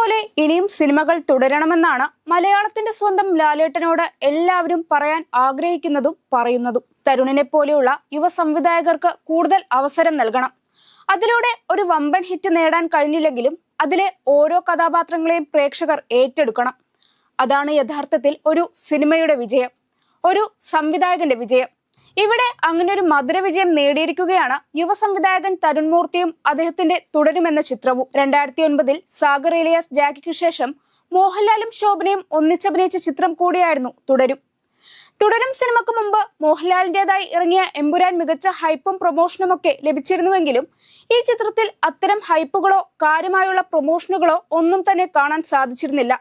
പോലെ ഇനിയും സിനിമകൾ തുടരണമെന്നാണ് മലയാളത്തിന്റെ സ്വന്തം ലാലേട്ടനോട് എല്ലാവരും പറയാൻ ആഗ്രഹിക്കുന്നതും പറയുന്നതും. തരുണിനെ പോലെയുള്ള യുവ സംവിധായകർക്ക് കൂടുതൽ അവസരം നൽകണം. അതിലൂടെ ഒരു വമ്പൻ ഹിറ്റ് നേടാൻ കഴിഞ്ഞില്ലെങ്കിലും അതിലെ ഓരോ കഥാപാത്രങ്ങളെയും പ്രേക്ഷകർ ഏറ്റെടുക്കണം. അതാണ് യഥാർത്ഥത്തിൽ ഒരു സിനിമയുടെ വിജയം. ഒരു സംവിധായകന്റെ വിജയം. ഇവിടെ അങ്ങനെ ഒരു മധുര വിജയം നേടിയിരിക്കുകയാണ് യുവ സംവിധായകൻ തരുൺ മൂർത്തിയും അദ്ദേഹത്തിന്റെ തുടരുമെന്ന ചിത്രവും. രണ്ടായിരത്തി ഒൻപതിൽ സാഗർ ഇലിയാസ് ജാക്കിക്ക് ശേഷം മോഹൻലാലും ശോഭനയും ഒന്നിച്ചഭിനയിച്ച ചിത്രം കൂടിയായിരുന്നു തുടരും. തുടരും സിനിമക്ക് മുമ്പ് മോഹൻലാലിന്റേതായി ഇറങ്ങിയ എമ്പുരാൻ മികച്ച ഹൈപ്പും പ്രൊമോഷനും ഒക്കെ ലഭിച്ചിരുന്നുവെങ്കിലും ഈ ചിത്രത്തിൽ അത്തരം ഹൈപ്പുകളോ കാര്യമായുള്ള പ്രൊമോഷനുകളോ ഒന്നും തന്നെ കാണാൻ സാധിച്ചിരുന്നില്ല.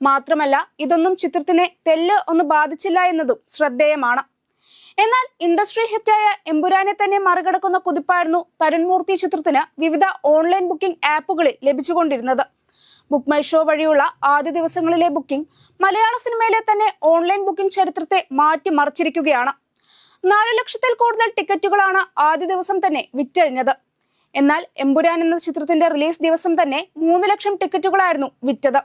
മാത്രമല്ല ഇതൊന്നും ചിത്രത്തിനെ തെല്ല് ഒന്ന് ബാധിച്ചില്ല എന്നതും ശ്രദ്ധേയമാണ്. എന്നാൽ ഇൻഡസ്ട്രി ഹിറ്റായ എമ്പുരാനെ തന്നെ മറികടക്കുന്ന കുതിപ്പായിരുന്നു തരുൺമൂർത്തി ചിത്രത്തിന് വിവിധ ഓൺലൈൻ ബുക്കിംഗ് ആപ്പുകളിൽ ലഭിച്ചുകൊണ്ടിരുന്നത്. ബുക്ക് മൈ ഷോ വഴിയുള്ള ആദ്യ ദിവസങ്ങളിലെ ബുക്കിംഗ് മലയാള സിനിമയിലെ തന്നെ ഓൺലൈൻ ബുക്കിംഗ് ചരിത്രത്തെ മാറ്റിമറിച്ചിരിക്കുകയാണ് നാല് ലക്ഷത്തിൽ കൂടുതൽ ടിക്കറ്റുകളാണ് ആദ്യ ദിവസം തന്നെ വിറ്റഴിഞ്ഞത്. എന്നാൽ എമ്പുരാൻ എന്ന ചിത്രത്തിന്റെ റിലീസ് ദിവസം തന്നെ മൂന്ന് ലക്ഷം ടിക്കറ്റുകളായിരുന്നു വിറ്റത്.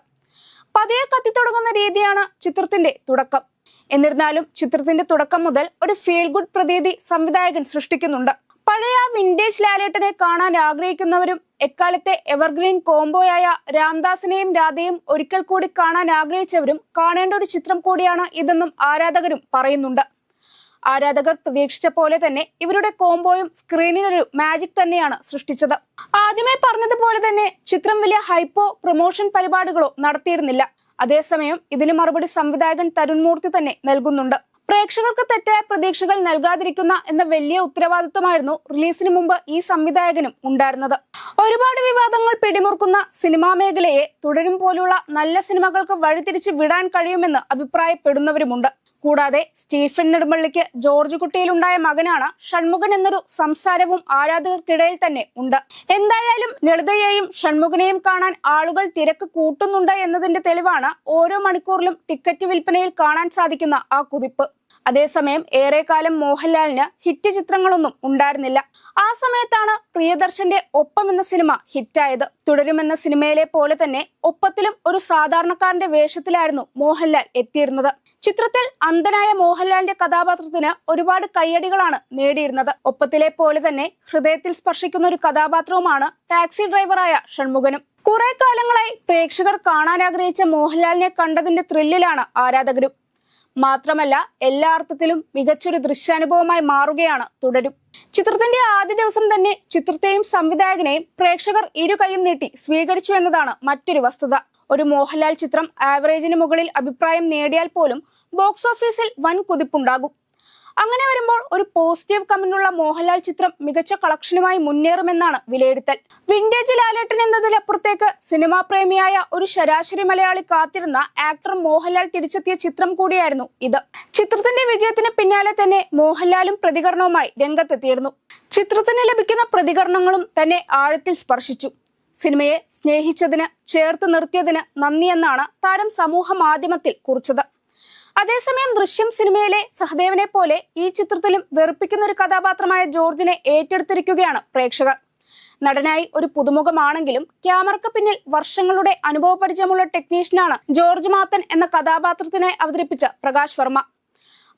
പതിയെ കത്തിത്തുടങ്ങുന്ന രീതിയാണ് ചിത്രത്തിന്റെ തുടക്കം. എന്നിരുന്നാലും ചിത്രത്തിന്റെ തുടക്കം മുതൽ ഒരു ഫീൽ ഗുഡ് പ്രതീതി സംവിധായകൻ സൃഷ്ടിക്കുന്നുണ്ട്. പഴയ വിന്റേജ് ലാലേട്ടനെ കാണാൻ ആഗ്രഹിക്കുന്നവരും എക്കാലത്തെ എവർഗ്രീൻ കോംബോയായ രാംദാസിനെയും രാധയും ഒരിക്കൽ കൂടി കാണാൻ ആഗ്രഹിച്ചവരും കാണേണ്ട ഒരു ചിത്രം കൂടിയാണ് ഇതെന്നും ആരാധകരും പറയുന്നുണ്ട്. ആരാധകർ പ്രതീക്ഷിച്ച പോലെ തന്നെ ഇവരുടെ കോംബോയും സ്ക്രീനിലൊരു മാജിക് തന്നെയാണ് സൃഷ്ടിച്ചത്. ആദ്യമേ പറഞ്ഞതുപോലെ തന്നെ ചിത്രം വലിയ ഹൈപ്പോ പ്രൊമോഷൻ പരിപാടികളോ നടത്തിയിരുന്നില്ല. അതേസമയം ഇതിന് മറുപടി സംവിധായകൻ തരുൺ മൂർത്തി തന്നെ നൽകുന്നുണ്ട്. പ്രേക്ഷകർക്ക് തെറ്റായ പ്രതീക്ഷകൾ നൽകാതിരിക്കുന്ന എന്ന വലിയ ഉത്തരവാദിത്വമായിരുന്നു റിലീസിന് മുമ്പ് ഈ സംവിധായകനും ഉണ്ടായിരുന്നത്. ഒരുപാട് വിവാദങ്ങൾ പിടിമുറുക്കുന്ന സിനിമാ മേഖലയെ തുടരും പോലുള്ള നല്ല സിനിമകൾക്ക് വഴിതിരിച്ച് വിടാൻ കഴിയുമെന്ന് അഭിപ്രായപ്പെടുന്നവരുമുണ്ട്. കൂടാതെ സ്റ്റീഫൻ നെടുമ്പള്ളിക്ക് ജോർജ് കുട്ടിയിലുണ്ടായ മകനാണ് ഷൺമുഖൻ എന്നൊരു സംസാരവും ആരാധകർക്കിടയിൽ തന്നെ ഉണ്ട്. എന്തായാലും ലളിതയെയും ഷൺമുഖനെയും കാണാൻ ആളുകൾ തിരക്ക് കൂട്ടുന്നുണ്ട് എന്നതിന്റെ തെളിവാണ് ഓരോ മണിക്കൂറിലും ടിക്കറ്റ് വിൽപ്പനയിൽ കാണാൻ സാധിക്കുന്ന ആ കുതിപ്പ്. അതേസമയം ഏറെക്കാലം മോഹൻലാലിന് ഹിറ്റ് ചിത്രങ്ങളൊന്നും ഉണ്ടായിരുന്നില്ല. ആ സമയത്താണ് പ്രിയദർശന്റെ ഒപ്പം എന്ന സിനിമ ഹിറ്റായത്. തുടരുമെന്ന സിനിമയിലെ പോലെ തന്നെ ഒപ്പത്തിലും ഒരു സാധാരണക്കാരന്റെ വേഷത്തിലായിരുന്നു മോഹൻലാൽ എത്തിയിരുന്നത്. ചിത്രത്തിൽ അന്ധനായ മോഹൻലാലിന്റെ കഥാപാത്രത്തിന് ഒരുപാട് കയ്യടികളാണ് നേടിയിരുന്നത്. ഒപ്പത്തിലെ പോലെ തന്നെ ഹൃദയത്തിൽ സ്പർശിക്കുന്ന ഒരു കഥാപാത്രവുമാണ് ടാക്സി ഡ്രൈവറായ ഷൺമുഖനും. കുറെ കാലങ്ങളായി പ്രേക്ഷകർ കാണാൻ ആഗ്രഹിച്ച മോഹൻലാലിനെ കണ്ടതിന്റെ ത്രില്ലിലാണ് ആരാധകരും. മാത്രമല്ല എല്ലാ അർത്ഥത്തിലും മികച്ചൊരു ദൃശ്യാനുഭവമായി മാറുകയാണ് തുടരും. ചിത്രത്തിന്റെ ആദ്യ ദിവസം തന്നെ ചിത്രത്തെയും സംവിധായകനെയും പ്രേക്ഷകർ ഇരു കൈയും നീട്ടി സ്വീകരിച്ചു എന്നതാണ് മറ്റൊരു വസ്തുത. ഒരു മോഹൻലാൽ ചിത്രം ആവറേജിന് മുകളിൽ അഭിപ്രായം നേടിയാൽ പോലും ബോക്സ് ഓഫീസിൽ വൻ കുതിപ്പുണ്ടാകും. അങ്ങനെ വരുമ്പോൾ ഒരു പോസിറ്റീവ് കമന്റുള്ള മോഹൻലാൽ ചിത്രം മികച്ച കളക്ഷനുമായി മുന്നേറുമെന്നാണ് വിലയിരുത്തൽ. വിന്റേജ് ലാലേട്ടൻ സിനിമാ പ്രേമിയായ ഒരു ശരാശരി മലയാളി കാത്തിരുന്ന ആക്ടർ മോഹൻലാൽ തിരിച്ചെത്തിയ ചിത്രം കൂടിയായിരുന്നു ഇത്. ചിത്രത്തിന്റെ വിജയത്തിന് പിന്നാലെ തന്നെ മോഹൻലാലും പ്രതികരണവുമായി രംഗത്തെത്തിയിരുന്നു. ചിത്രത്തിന് ലഭിക്കുന്ന പ്രതികരണങ്ങളും തന്നെ ആഴത്തിൽ സ്പർശിച്ചു. സിനിമയെ സ്നേഹിച്ചതിന് ചേർത്ത് നിർത്തിയതിന് നന്ദിയെന്നാണ് താരം സമൂഹ മാധ്യമത്തിൽ കുറിച്ചത്. അതേസമയം ദൃശ്യം സിനിമയിലെ സഹദേവനെ പോലെ ഈ ചിത്രത്തിലും വെറുപ്പിക്കുന്ന ഒരു കഥാപാത്രമായ ജോർജിനെ ഏറ്റെടുത്തിരിക്കുകയാണ് പ്രേക്ഷകർ. നടനായി ഒരു പുതുമുഖമാണെങ്കിലും ക്യാമറയ്ക്ക് പിന്നിൽ വർഷങ്ങളുടെ അനുഭവ പരിചയമുള്ള ടെക്നീഷ്യനാണ് ജോർജ് മാത്തൻ എന്ന കഥാപാത്രത്തിനെ അവതരിപ്പിച്ച പ്രകാശ് വർമ്മ.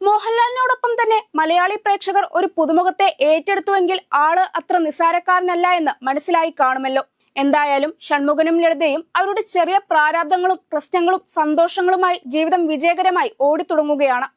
മോഹൻലാലിനോടൊപ്പം തന്നെ മലയാളി പ്രേക്ഷകർ ഒരു പുതുമുഖത്തെ ഏറ്റെടുത്തുവെങ്കിൽ ആൾ അത്ര നിസാരക്കാരനല്ല എന്ന് മനസ്സിലായി കാണുമല്ലോ. എന്തായാലും ഷൺമുഖനും ലളിതയും അവരുടെ ചെറിയ പ്രാരാബ്ദങ്ങളും പ്രശ്നങ്ങളും സന്തോഷങ്ങളുമായി ജീവിതം വിജയകരമായി ഓടിത്തുടങ്ങുകയാണ്.